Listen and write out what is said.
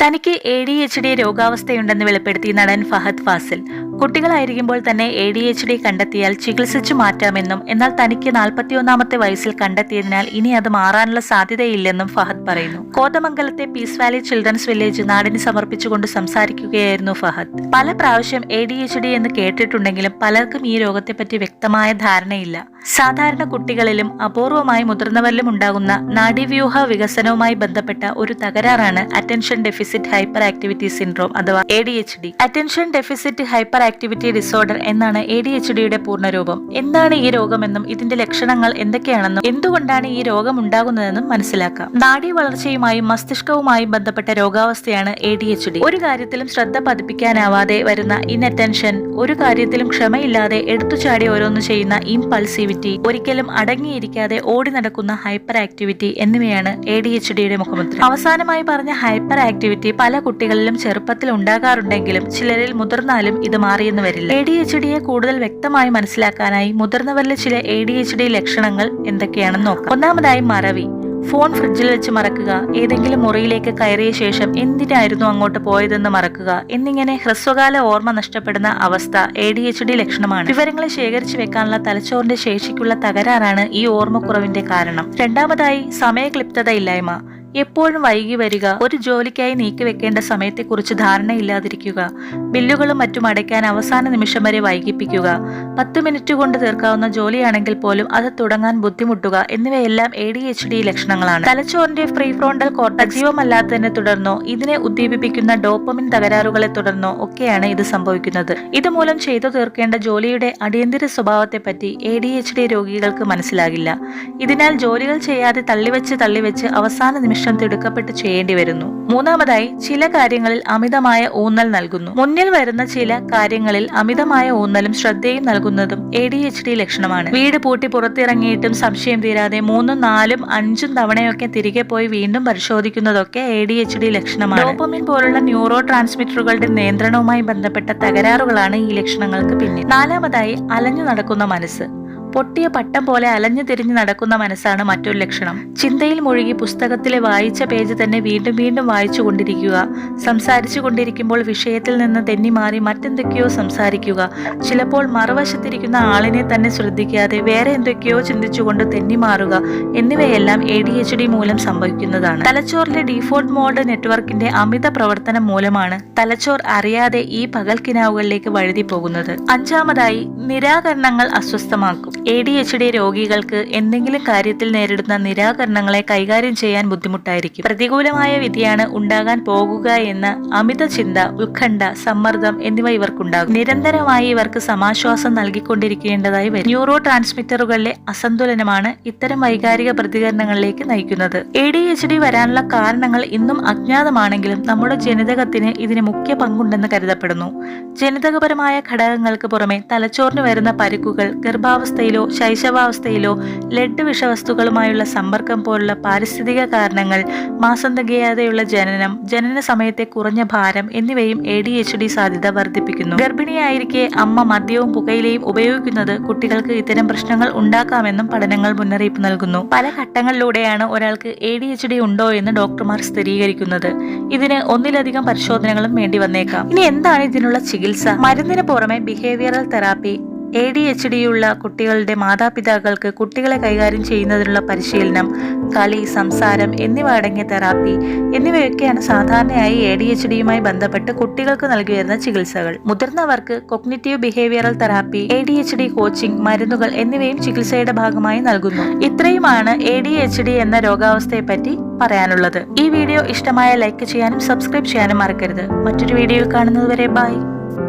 തനിക്ക് A D H D രോഗാവസ്ഥയുണ്ടെന്ന് വെളിപ്പെടുത്തി നടൻ ഫഹദ് ഫാസിൽ. കുട്ടികളായിരിക്കുമ്പോൾ തന്നെ എ ഡി എച്ച് ഡി കണ്ടെത്തിയാൽ ചികിത്സിച്ചു മാറ്റാമെന്നും എന്നാൽ തനിക്ക് നാൽപ്പത്തിയൊന്നാമത്തെ വയസ്സിൽ കണ്ടെത്തിയതിനാൽ ഇനി അത് മാറാനുള്ള സാധ്യതയില്ലെന്നും ഫഹദ് പറയുന്നു. കോതമംഗലത്തെ പീസ് വാലി ചിൽഡ്രൻസ് വില്ലേജ് നാടിന് സമർപ്പിച്ചുകൊണ്ട് സംസാരിക്കുകയായിരുന്നു ഫഹദ്. പല പ്രാവശ്യം എ ഡി എച്ച് ഡി എന്ന് കേട്ടിട്ടുണ്ടെങ്കിലും പലർക്കും ഈ രോഗത്തെപ്പറ്റി വ്യക്തമായ ധാരണയില്ല. സാധാരണ കുട്ടികളിലും അപൂർവമായി മുതിർന്നവരിലും ഉണ്ടാകുന്ന നാഡീവ്യൂഹ വികസനവുമായി ബന്ധപ്പെട്ട ഒരു തകരാറാണ് attention deficit hyper activity syndrome അഥവാ A D H D attention deficit hyperactivity disorder എന്നാണ് എ ഡി എച്ച് ഡിയുടെ പൂർണരൂപം. എന്താണ് ഈ രോഗമെന്നും ഇതിന്റെ ലക്ഷണങ്ങൾ എന്തൊക്കെയാണെന്നും എന്തുകൊണ്ടാണ് ഈ രോഗം ഉണ്ടാകുന്നതെന്നും മനസ്സിലാക്കാം. നാഡീ വളർച്ചയുമായും മസ്തിഷ്കവുമായും ബന്ധപ്പെട്ട രോഗാവസ്ഥയാണ് എ ഡി എച്ച് ഡി ഒരു കാര്യത്തിലും ശ്രദ്ധ പതിപ്പിക്കാനാവാതെ വരുന്ന ഇൻഅറ്റൻഷൻ ഒരു കാര്യത്തിലും ക്ഷമയില്ലാതെ എടുത്തുചാടി ഓരോന്ന് ചെയ്യുന്ന ഇംപൾസിവിറ്റി ഒരിക്കലും അടങ്ങിയിരിക്കാതെ ഓടി നടക്കുന്ന ഹൈപ്പർ ആക്ടിവിറ്റി എന്നിവയാണ് എ ഡി എച്ച് ഡിയുടെ മുഖമുദ്ര. അവസാനമായി പറഞ്ഞ ഹൈപ്പർ ആക്ടിവിറ്റി പല കുട്ടികളിലും ചെറുപ്പത്തിൽ ഉണ്ടാകാറുണ്ടെങ്കിലും ചിലരിൽ മുതിർന്നാലും ഇത് മാറിയെന്ന് വരില്ല എ ഡി എച്ച് ഡിയെ കൂടുതൽ വ്യക്തമായി മനസ്സിലാക്കാനായി മുതിർന്നവരിലെ ചില എ ഡി എച്ച് ഡി ലക്ഷണങ്ങൾ എന്തൊക്കെയാണെന്ന് നോക്കാം. ഒന്നാമതായി മറവി. ഫോൺ ഫ്രിഡ്ജിൽ വെച്ച് മറക്കുക ഏതെങ്കിലും മുറിയിലേക്ക് കയറിയ ശേഷം എന്തിനായിരുന്നു അങ്ങോട്ട് പോയതെന്ന് മറക്കുക എന്നിങ്ങനെ ഹ്രസ്വകാല ഓർമ്മ നഷ്ടപ്പെടുന്ന അവസ്ഥ എ ഡി എച്ച് ഡി ലക്ഷണമാണ്. വിവരങ്ങളെ ശേഖരിച്ചു വെക്കാനുള്ള തലച്ചോറിന്റെ ശേഷിക്കുള്ള തകരാറാണ് ഈ ഓർമ്മക്കുറവിന്റെ കാരണം. രണ്ടാമതായി സമയക്ലിപ്തത ഇല്ലായ്മ എപ്പോഴും വൈകി വരിക. ഒരു ജോലിക്കായി നീക്കിവെക്കേണ്ട സമയത്തെക്കുറിച്ച് ധാരണയില്ലാതിരിക്കുക. ബില്ലുകളും മറ്റും അടയ്ക്കാൻ അവസാന നിമിഷം വരെ വൈകിപ്പിക്കുക. പത്ത് മിനിറ്റ് കൊണ്ട് തീർക്കാവുന്ന ജോലിയാണെങ്കിൽ പോലും അത് തുടങ്ങാൻ ബുദ്ധിമുട്ടുക എന്നിവയെല്ലാം എ ഡി എച്ച് ഡി ലക്ഷണങ്ങളാണ്. തലച്ചോറിന്റെ ഫ്രീ ഫ്രോണ്ടൽ കോർട്ട ജീവമല്ലാത്തതിനെ തുടർന്നോ ഇതിനെ ഉദ്ദീപിപ്പിക്കുന്ന ഡോപ്പമിൻ തകരാറുകളെ തുടർന്നോ ഒക്കെയാണ് ഇത് സംഭവിക്കുന്നത്. ഇതുമൂലം ചെയ്തു തീർക്കേണ്ട ജോലിയുടെ അടിയന്തര സ്വഭാവത്തെപ്പറ്റി എ ഡി എച്ച് ഡി രോഗികൾക്ക് മനസ്സിലാകില്ല. ഇതിനാൽ ജോലികൾ ചെയ്യാതെ തള്ളിവെച്ച് തള്ളിവെച്ച് അവസാന നിമിഷം തിടുക്കപ്പെട്ട് ചെയ്യേണ്ടി വരുന്നു. മൂന്നാമതായി ചില കാര്യങ്ങളിൽ അമിതമായ ഊന്നൽ നൽകുന്നു. മുന്നിൽ വരുന്ന ചില കാര്യങ്ങളിൽ അമിതമായ ഊന്നലും ശ്രദ്ധയും നൽകുന്നതും എ ഡി എച്ച് ഡി ലക്ഷണമാണ്. വീട് പൂട്ടി പുറത്തിറങ്ങിയിട്ടും സംശയം തീരാതെ മൂന്നും നാലും അഞ്ചും തവണയൊക്കെ തിരികെ പോയി വീണ്ടും പരിശോധിക്കുന്നതൊക്കെ എ ഡി എച്ച് ഡി ലക്ഷണമാണ്. ഡോപ്പമിൻ പോലുള്ള ന്യൂറോ ട്രാൻസ്മിറ്ററുകളുടെ നിയന്ത്രണവുമായി ബന്ധപ്പെട്ട തകരാറുകളാണ് ഈ ലക്ഷണങ്ങൾക്ക് പിന്നിൽ. നാലാമതായി അലഞ്ഞു നടക്കുന്ന മനസ്സ്. പൊട്ടിയ പട്ടം പോലെ അലഞ്ഞു തിരിഞ്ഞു നടക്കുന്ന മനസ്സാണ് മറ്റൊരു ലക്ഷണം. ചിന്തയിൽ മുഴുകി പുസ്തകത്തിലെ വായിച്ച പേജ് തന്നെ വീണ്ടും വീണ്ടും വായിച്ചു കൊണ്ടിരിക്കുക. സംസാരിച്ചു കൊണ്ടിരിക്കുമ്പോൾ വിഷയത്തിൽ നിന്ന് തെന്നി മാറി മറ്റെന്തൊക്കെയോ സംസാരിക്കുക. ചിലപ്പോൾ മറുവശത്തിരിക്കുന്ന ആളിനെ തന്നെ ശ്രദ്ധിക്കാതെ വേറെ എന്തൊക്കെയോ ചിന്തിച്ചുകൊണ്ട് തെന്നി മാറുക എന്നിവയെല്ലാം എ ഡി എച്ച് ഡി മൂലം സംഭവിക്കുന്നതാണ്. തലച്ചോറിലെ ഡിഫോൾട്ട് മോഡ് നെറ്റ്വർക്കിന്റെ അമിത പ്രവർത്തനം മൂലമാണ് തലച്ചോർ അറിയാതെ ഈ പകൽക്കിനാവുകളിലേക്ക് വഴുതി പോകുന്നത് അഞ്ചാമതായി നിരാകരണങ്ങൾ അസ്വസ്ഥമാക്കും. എ ഡി എച്ച് ഡി രോഗികൾക്ക് എന്തെങ്കിലും കാര്യത്തിൽ നേരിടുന്ന നിരാകരണങ്ങളെ കൈകാര്യം ചെയ്യാൻ ബുദ്ധിമുട്ടായിരിക്കും. പ്രതികൂലമായ വിധിയാണ് ഉണ്ടാകാൻ പോകുക എന്ന അമിത ചിന്ത ഉത്കണ്ഠ സമ്മർദ്ദം എന്നിവ ഇവർക്കുണ്ടാകും. നിരന്തരമായി ഇവർക്ക് സമാശ്വാസം നൽകിക്കൊണ്ടിരിക്കേണ്ടതായി വരും. ന്യൂറോ ട്രാൻസ്മിറ്ററുകളിലെ അസന്തുലനമാണ് ഇത്തരം വൈകാരിക പ്രതികരണങ്ങളിലേക്ക് നയിക്കുന്നത്. എ ഡി എച്ച് ഡി വരാനുള്ള കാരണങ്ങൾ ഇന്നും അജ്ഞാതമാണെങ്കിലും നമ്മുടെ ജനിതകത്തിന് ഇതിന് മുഖ്യ പങ്കുണ്ടെന്ന് കരുതപ്പെടുന്നു. ജനിതകപരമായ ഘടകങ്ങൾക്ക് പുറമെ തലച്ചോറിന് വരുന്ന പരിക്കുകൾ ഗർഭാവസ്ഥയിലോ ശൈശവാവസ്ഥയിലോ ലഡ് വിഷവസ്തുക്കളുമായുള്ള സമ്പർക്കം പോലുള്ള പാരിസ്ഥിതിക കാരണങ്ങൾ മാസം തികയാതെയുള്ള ജനനം ജനന സമയത്തെ കുറഞ്ഞ ഭാരം എന്നിവയും എ ഡി എച്ച് ഡി സാധ്യത വർദ്ധിപ്പിക്കുന്നു. ഗർഭിണിയായിരിക്കെ അമ്മ മദ്യവും പുകയിലയും ഉപയോഗിക്കുന്നത് കുട്ടികൾക്ക് ഇത്തരം പ്രശ്നങ്ങൾ ഉണ്ടാക്കാമെന്നും പഠനങ്ങൾ മുന്നറിയിപ്പ് നൽകുന്നു. പല ഘട്ടങ്ങളിലൂടെയാണ് ഒരാൾക്ക് എ ഡി എച്ച് ഡി ഉണ്ടോ എന്ന് ഡോക്ടർമാർ സ്ഥിരീകരിക്കുന്നത്. ഇതിന് ഒന്നിലധികം പരിശോധനകളും വേണ്ടി വന്നേക്കാം. ഇനി എന്താണ് ഇതിനുള്ള ചികിത്സ? മരുന്നിന് പുറമെ behavioural therapy A D H D ഉള്ള കുട്ടികളുടെ മാതാപിതാക്കൾക്ക് കുട്ടികളെ കൈകാര്യം ചെയ്യുന്നതിനുള്ള പരിശീലനം കളി സംസാരം എന്നിവ അടങ്ങിയ തെറാപ്പി എന്നിവയൊക്കെയാണ് സാധാരണയായി എ ഡി എച്ച് ഡിയുമായി ബന്ധപ്പെട്ട് കുട്ടികൾക്ക് നൽകി വരുന്ന ചികിത്സകൾ. മുതിർന്നവർക്ക് cognitive behavioural therapy A D H D coaching മരുന്നുകൾ എന്നിവയും ചികിത്സയുടെ ഭാഗമായി നൽകുന്നു. ഇത്രയുമാണ് എ ഡി എച്ച് ഡി എന്ന രോഗാവസ്ഥയെ പറ്റി പറയാനുള്ളത്. ഈ വീഡിയോ ഇഷ്ടമായ ലൈക്ക് ചെയ്യാനും സബ്സ്ക്രൈബ് ചെയ്യാനും മറക്കരുത്. മറ്റൊരു വീഡിയോയിൽ കാണുന്നതുവരെ ബൈ.